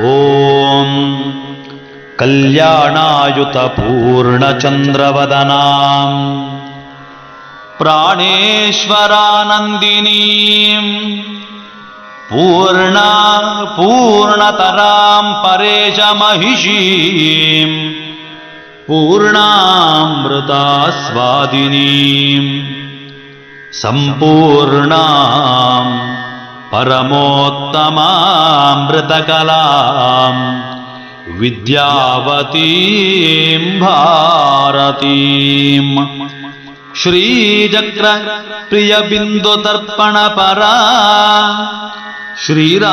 ॐ कल्याणायुतपूर्णचन्द्रवदनाम् प्राणेश्वरानन्दिनीम् पूर्णा पूर्णतरां परेशमहिषीम् पूर्णामृतास्वादिनीम् सम्पूर्णाम् परमोत्तमामृतकलाम् विद्यावतीं भारतीम् श्रीचक्र प्रियबिन्दुतर्पणपरा श्रीराजराजेश्वरी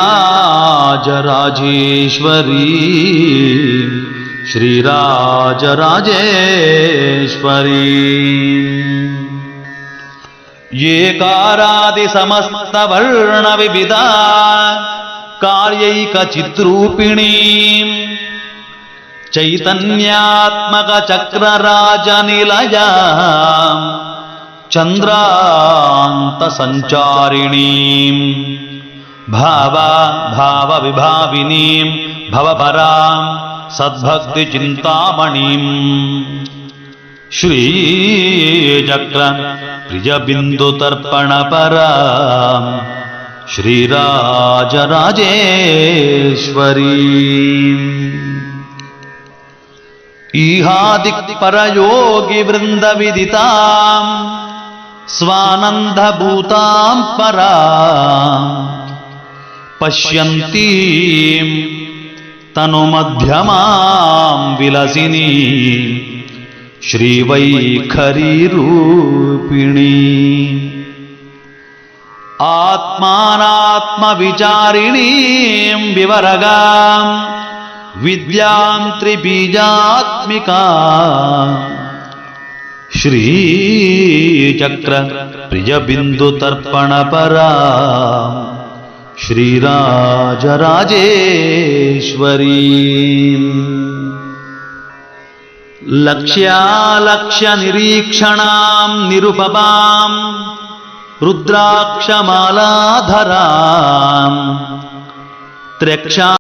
श्रीराजराजेश्वरी येकारादिसमस्तवर्णविविधा कार्यैकचिद्रूपिणीम् चैतन्यात्मकचक्रराजनिलया चन्द्रान्तसञ्चारिणीम् भावा भावविभाविनीम् भवपराम् सद्भक्तिचिन्तामणिम् श्रीचक्र प्रियबिन्दुतर्पणपरा श्रीराजराजेश्वरी। ईहादिक्परयोगिवृन्दविदिताम् स्वानन्दभूतां परा पश्यन्तीं तनुमध्यमां विलसिनी श्रीवैखरीरूपिणी आत्मानात्मविचारिणीं विवरगाम् विद्यां त्रिबीजात्मिका। श्रीचक्र प्रियबिन्दुतर्पणपरा। श्रीराजराजेश्वरी। लक्ष्यालक्ष्यनिरीक्षणां निरुपमां రుద్రాక్షమాలాధరా. త్ర్యక్షా